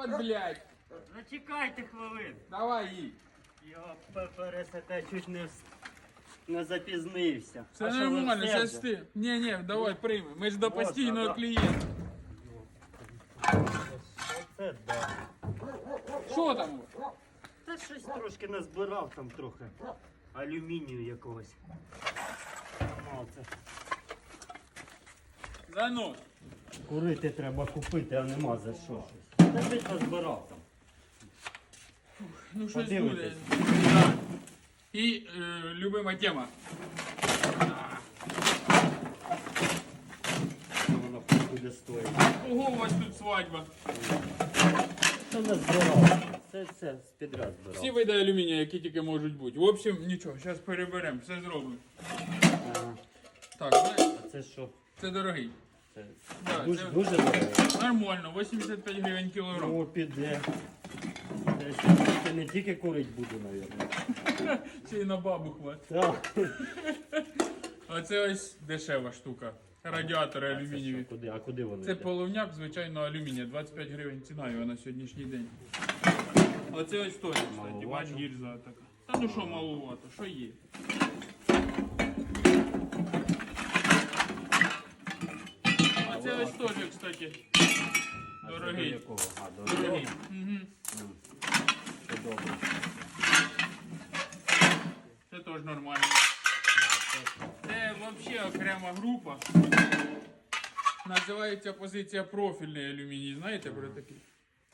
От, блядь. Зачекайте хвилин. Давай їй. Його пересете чуть не, вс- не запізнився. Все А що ви нормально, все зараз вже? ти. Ні, ні, давай прийми. Ми ж до постійного ага. клієнта. Оце да. Що там? Та щось трошки назбирав там трохи. Алюмінію якогось. Нема це. Занос. Курити треба купити, а нема за що щось. Та назбирав там. Ну щось буде. Подивитись. Да. І е, любима тема. Що воно буде стоїти. Ого, у вас тут свадьба. Це не збирав. Це все з підряд збирав. Всі види алюмінія, які тільки можуть бути. В общем, нічого, зараз переберемо, все зробимо. Ага. Так, знаєш, А це що? це дорогий. Це Да, дуже, це- дуже дорого. Нормально, 85 гривень кілограм. Ну, піде. Це ще це не тільки курить буду, мабуть. Ще й на бабу хватить. Так. А ось дешева штука. Радіатори алюмінієві. Куди? А куди вони? Це йдуть? половняк звичайного алюмінія, 25 гривень ціна його на сьогоднішній день. Оце ось теж, кстати, бач, гільза така. Та ну що маловато, що є? А це ось теж, кстати, дорогий. А, Дорогий. Це добре. Це теж нормально. Це взагалі окрема група. Називається позиція профільний алюміній. Знаєте про такий?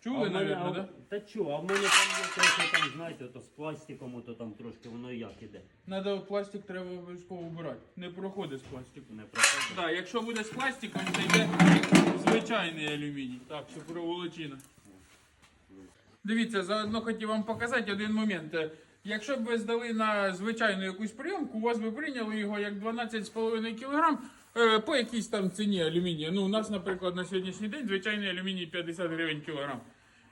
Чули, мабуть, а- так? Та чого, а в мене там є трохи там, знаєте, то з пластиком, ото там трошки воно як іде. Надо пластик треба обов'язково вбирати. Не проходить з пластиком. Не проходить. Так, якщо буде з пластиком, це йде звичайний алюміній. Так, що проволочина. Дивіться, заодно хотів вам показати один момент. Якщо б ви здали на звичайну якусь прийомку, у вас би прийняли його як 12,5 кг по якійсь там ціні алюмінія. Ну, у нас, наприклад, на сьогоднішній день звичайний алюміній 50 гривень кілограм.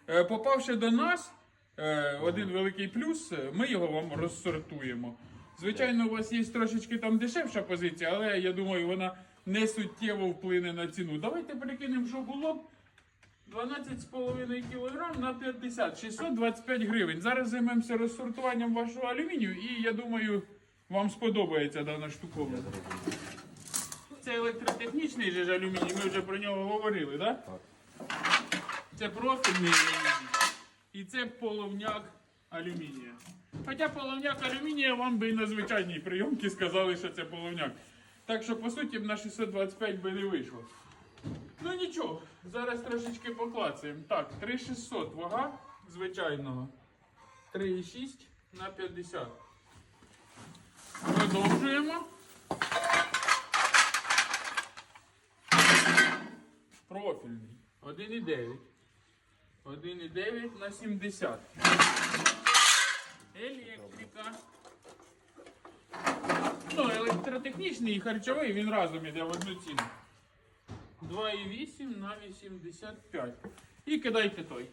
Е, Попавши до нас, е, один великий плюс, е, ми його вам розсортуємо. Звичайно, у вас є трошечки там дешевша позиція, але я думаю, вона не суттєво вплине на ціну. Давайте перекинемо, що було б. 12,5 кг на 50, 625 гривень. Зараз займемося розсортуванням вашого алюмінію і я думаю, вам сподобається дана штуковина. Це електротехнічний же ж алюміній, ми вже про нього говорили, так? Це профільний алюміній. І це половняк алюмінія. Хоча половняк алюмінія вам би і на звичайній прийомці сказали, що це половняк. Так що, по суті, б на 625 би не вийшло. Ну нічого, зараз трошечки поклацаємо. Так, 3600 вага звичайного. 3,6 на 50. Продовжуємо. Профільний. 1,9. 1,9 на 70. Електрика. Ну, електротехнічний і харчовий, він разом іде в одну ціну. 2,8 на 85. І кидайте той.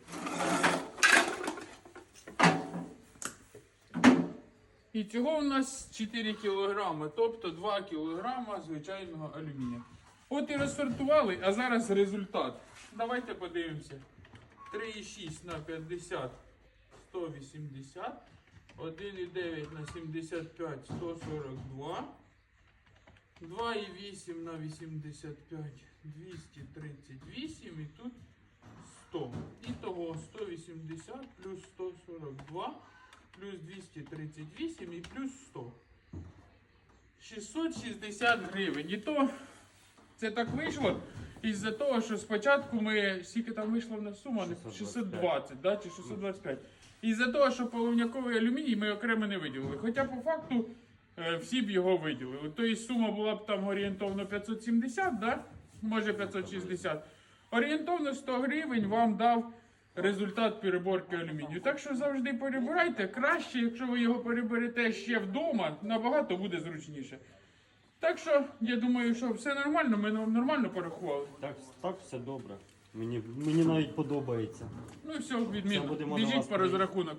І цього у нас 4 кілограми, тобто 2 кілограма звичайного алюмінія. От і розсортували, а зараз результат. Давайте подивимося. 3,6 на 50 180. 1,9 на 75 142. 2,8 на 85 238 і тут 100. Ітого 180 плюс 142 плюс 238 і плюс 100. 660 гривень. І то це так вийшло із-за того, що спочатку ми, скільки там вийшла в нас сума? 620, да, чи 625. Із-за того, що половняковий алюміній ми окремо не виділили. Хоча по факту е, всі б його виділили. Тобто сума була б там орієнтовно 570, да? може 560. Орієнтовно 100 гривень вам дав результат переборки алюмінію. Так що завжди перебирайте. Краще, якщо ви його переберете ще вдома, набагато буде зручніше. Так що, я думаю, що все нормально, ми нормально порахували. Так, так все добре. Мені, мені навіть подобається. Ну і все, відмінно. Будемо на Біжіть по розрахунок.